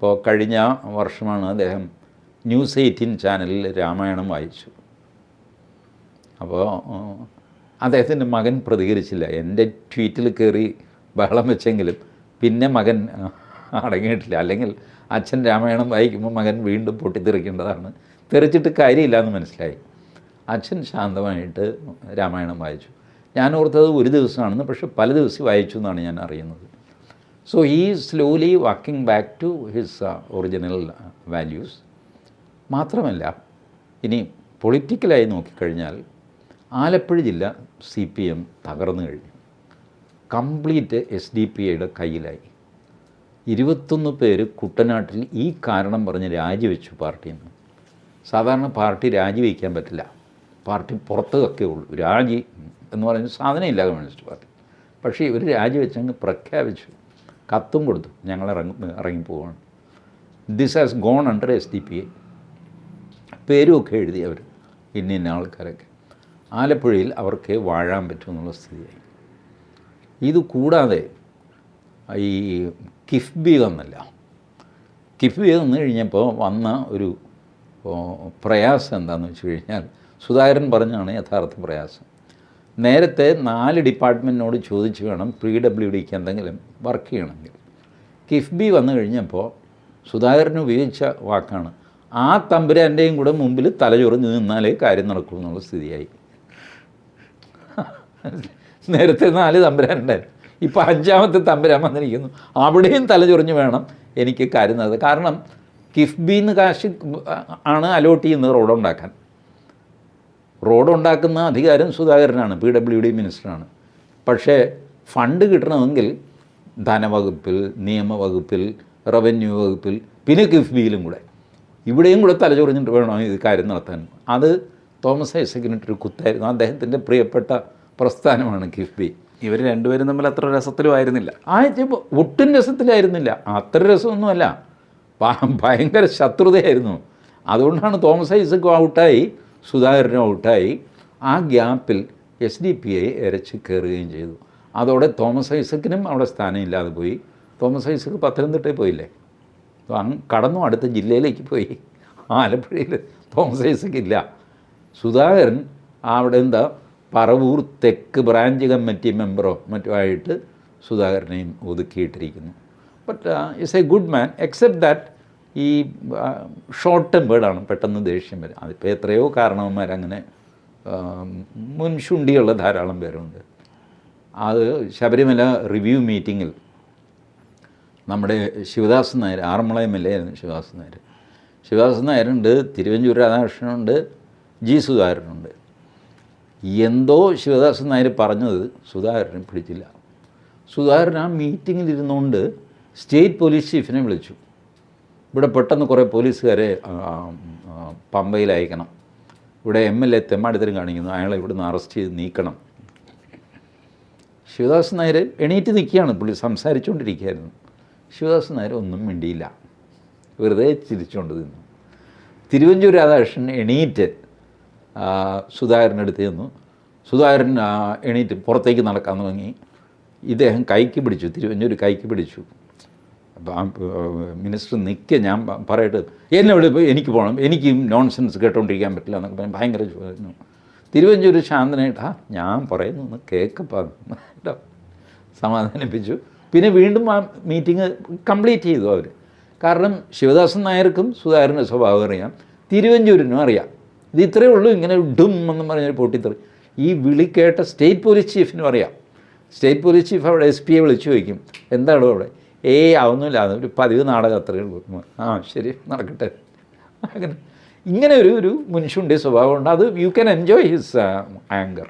ഇപ്പോൾ കഴിഞ്ഞ വർഷമാണ് അദ്ദേഹം ന്യൂസ് എയ്റ്റീൻ ചാനലിൽ രാമായണം വായിച്ചു. അപ്പോൾ അദ്ദേഹത്തിന്റെ മകൻ പ്രതികരിച്ചില്ല. എന്റെ ട്വീറ്റിൽ കയറി ബഹളം വെച്ചെങ്കിലും പിന്നെ മകൻ അടങ്ങിയിട്ടില്ല. അല്ലെങ്കിൽ അച്ഛൻ രാമായണം വായിക്കുമ്പോൾ മകൻ വീണ്ടും പൊട്ടിത്തെറിക്കേണ്ടതാണ്. തെറിച്ചിട്ട് കാര്യമില്ല എന്ന് മനസ്സിലായി. അച്ഛൻ ശാന്തമായിട്ട് രാമായണം വായിച്ചു. ഞാൻ ഓർത്തത് ഒരു ദിവസമാണെന്ന് പക്ഷെ പല ദിവസം വായിച്ചു എന്നാണ് ഞാൻ അറിയുന്നത്. സോ ഈ slowly walking back to his original values മാത്രമല്ല ഇനി പൊളിറ്റിക്കലായി നോക്കിക്കഴിഞ്ഞാൽ ആലപ്പുഴ ജില്ല സി പി എം തകർന്നു കഴിഞ്ഞു. കംപ്ലീറ്റ് എസ് ഡി പി ഐയുടെ കയ്യിലായി. ഇരുപത്തൊന്ന് പേര് കുട്ടനാട്ടിൽ ഈ കാരണം പറഞ്ഞ് രാജിവെച്ചു പാർട്ടിയിൽ നിന്ന്. സാധാരണ പാർട്ടി രാജിവെക്കാൻ പറ്റില്ല. പാർട്ടി പുറത്തൊക്കെ ഉള്ളൂ. രാജി എന്ന് പറയുന്ന സാധനമില്ല കമ്മ്യൂണിസ്റ്റ് പാർട്ടി. പക്ഷേ ഇവർ രാജിവെച്ചങ്ങ് പ്രഖ്യാപിച്ചു. കത്തും കൊടുത്തു. ഞങ്ങൾ ഇറങ്ങി ഇറങ്ങിപ്പോവാണ്. This has gone under S D P A പേരുമൊക്കെ എഴുതി അവർ ഇന്ന ഇന്ന ആൾക്കാരൊക്കെ. ആലപ്പുഴയിൽ അവർക്ക് വാഴാൻ പറ്റുമെന്നുള്ള സ്ഥിതിയായി. ഇത് കൂടാതെ ഈ കിഫ്ബി വന്നല്ല കിഫ്ബി വന്നു കഴിഞ്ഞപ്പോൾ വന്ന ഒരു പ്രയാസം എന്താണെന്ന് വെച്ച് കഴിഞ്ഞാൽ സുധാകരൻ പറഞ്ഞാണ് യഥാർത്ഥ പ്രയാസം. നേരത്തെ നാല് ഡിപ്പാർട്ട്മെന്റിനോട് ചോദിച്ച് വേണം പി ഡബ്ല്യു ഡിക്ക് എന്തെങ്കിലും വർക്ക് ചെയ്യണമെങ്കിൽ. കിഫ്ബി വന്നു കഴിഞ്ഞപ്പോൾ സുധാകരൻ ഉപയോഗിച്ച വാക്കാണ്. ആ തമ്പുരാന്റെയും കൂടെ മുമ്പിൽ തലചൊറിഞ്ഞ് നിന്നാലേ കാര്യം നടക്കൂ എന്നുള്ള സ്ഥിതിയായി. നേരത്തെ നാല് തമ്പുരാനുണ്ടായിരുന്നു ഇപ്പോൾ അഞ്ചാമത്തെ തമ്പുരാൻ വന്നിരിക്കുന്നു. അവിടെയും തലചൊറിഞ്ഞ് വേണം എനിക്ക് കാര്യം നടത്തുക കാരണം കിഫ്ബിന്ന് കാശ് ആണ് അലോട്ട് ചെയ്യുന്നത് റോഡ് ഉണ്ടാക്കാൻ. റോഡ് ഉണ്ടാക്കുന്ന അധികാരം സുധാകരനാണ് പി ഡബ്ല്യു ഡി മിനിസ്റ്ററാണ്. പക്ഷേ ഫണ്ട് കിട്ടണമെങ്കിൽ ധനവകുപ്പിൽ നിയമവകുപ്പിൽ റവന്യൂ വകുപ്പിൽ പിന്നെ കിഫ്ബിയിലും കൂടെ. ഇവിടെയും കൂടെ തലചൊറിഞ്ഞിട്ട് വേണം ഈ കാര്യം നടത്താൻ. അത് തോമസ് ഐസക്കിനിട്ടൊരു കുത്തായിരുന്നു. അദ്ദേഹത്തിന്റെ പ്രിയപ്പെട്ട പ്രസ്ഥാനമാണ് കിഫ്ബി. ഇവർ രണ്ടുപേരും തമ്മിൽ അത്ര രസത്തിലും ആയിരുന്നില്ല. ആ ഒട്ടും രസത്തിലായിരുന്നില്ല. അത്ര രസമൊന്നുമല്ല. ഭയങ്കര ശത്രുതയായിരുന്നു. അതുകൊണ്ടാണ് തോമസ് ഐസക്കും ഔട്ടായി സുധാകരനും ഔട്ടായി. ആ ഗ്യാപ്പിൽ എസ് ഡി പി ഐ ഇരച്ച് കയറുകയും ചെയ്തു. അതോടെ തോമസ് ഐസക്കിനും അവിടെ സ്ഥാനമില്ലാതെ പോയി. തോമസ് ഐസക്ക് പത്തനംതിട്ടയിൽ പോയില്ലേ? കടന്നു അടുത്ത ജില്ലയിലേക്ക് പോയി. ആലപ്പുഴയിൽ തോമസ് ഐസക്ക് ഇല്ല സുധാകരൻ അവിടെ എന്താ പറവൂർ തെക്ക് ബ്രാഞ്ച് കമ്മിറ്റി മെമ്പറോ മറ്റോ ആയിട്ട് സുധാകരനെയും ഒതുക്കിയിട്ടിരിക്കുന്നു. But it's a good man except that ഈ ഷോർട്ട് ടെമ്പേഡാണ് പെട്ടെന്ന് ദേഷ്യം വരും. അതിപ്പോൾ എത്രയോ കാരണവന്മാരങ്ങനെ മുൻശുണ്ടിയുള്ള ധാരാളം പേരുണ്ട്. അത് ശബരിമല റിവ്യൂ മീറ്റിങ്ങിൽ നമ്മുടെ Sivadas Nair Aranmula M L A ആയിരുന്നു ശിവദാസൻ നായർ. ശിവദാസൻ നായരുണ്ട് തിരുവഞ്ചൂർ രാധാകൃഷ്ണനുണ്ട് ജി സുധാകരനുണ്ട് എന്തോ ശിവദാസ് നായർ പറഞ്ഞത് സുധാകരനെ പിടിച്ചില്ല. സുധാകരൻ ആ മീറ്റിങ്ങിൽ ഇരുന്നുകൊണ്ട് സ്റ്റേറ്റ് പോലീസ് ചീഫിനെ വിളിച്ചു. ഇവിടെ പെട്ടെന്ന് കുറേ പോലീസുകാരെ പമ്പയിൽ അയക്കണം ഇവിടെ എം എൽ എ തെമ്മാടിത്തരം കാണിക്കുന്നു. അയാളെ ഇവിടുന്ന് അറസ്റ്റ് ചെയ്ത് നീക്കണം. ശിവദാസ് നായർ എണീറ്റ് നിൽക്കുകയാണ്. പുള്ളി സംസാരിച്ചുകൊണ്ടിരിക്കുകയായിരുന്നു. ശിവദാസ് നായർ ഒന്നും മിണ്ടിയില്ല. വെറുതെ ചിരിച്ചുകൊണ്ട് നിന്നു. തിരുവഞ്ചൂർ രാധാകൃഷ്ണൻ എണീറ്റ് സുധാകരന്റെ സുധാകരനടുത്ത് നിന്നു സുധാകരൻ എണീറ്റ് പുറത്തേക്ക് നടക്കാൻ തുടങ്ങി. ഇദ്ദേഹം കൈക്ക് പിടിച്ചു. തിരുവഞ്ചൂർ കൈക്ക് പിടിച്ചു. മിനിസ്റ്റർ നിൽക്കുക ഞാൻ പറയട്ടെ. എന്നെ പോയി എനിക്ക് പോകണം. എനിക്ക് നോൺസെൻസ് കേട്ടോണ്ടിരിക്കാൻ പറ്റില്ല എന്നൊക്കെ പറഞ്ഞ് ഭയങ്കര ചോദിച്ചു തിരുവഞ്ചൂർ ശാന്തനായിട്ട് ആ ഞാൻ പറയുന്നു ഒന്ന് കേൾക്കപ്പാ കേട്ടോ സമാധാനിപ്പിച്ചു. പിന്നെ വീണ്ടും ആ മീറ്റിംഗ് കംപ്ലീറ്റ് ചെയ്തു അവർ കാരണം ശിവദാസൻ നായർക്കും സുധാകരന്റെ സ്വഭാവം അറിയാം. തിരുവഞ്ചൂരിനും അറിയാം. ഇത് ഇത്രയേ ഉള്ളൂ. ഇങ്ങനെ ഡും എന്ന് പറഞ്ഞൊരു പൊട്ടിത്തെറി. ഈ വിളി കേട്ട സ്റ്റേറ്റ് പോലീസ് ചീഫിനും അറിയാം. സ്റ്റേറ്റ് പോലീസ് ചീഫ് അവിടെ എസ് പിയെ വിളിച്ചു ചോദിക്കും. എന്താണോ അവിടെ? ഏയ് അതൊന്നുമില്ല. ഒരു പതിവ് നാടകം അത്രയേ ഉള്ളൂ. ആ ശരി നടക്കട്ടെ. അങ്ങനെ. ഇങ്ങനെ ഒരു ഒരു മുൻഷുണ്ടി സ്വഭാവമുണ്ട് അത് you can enjoy his anger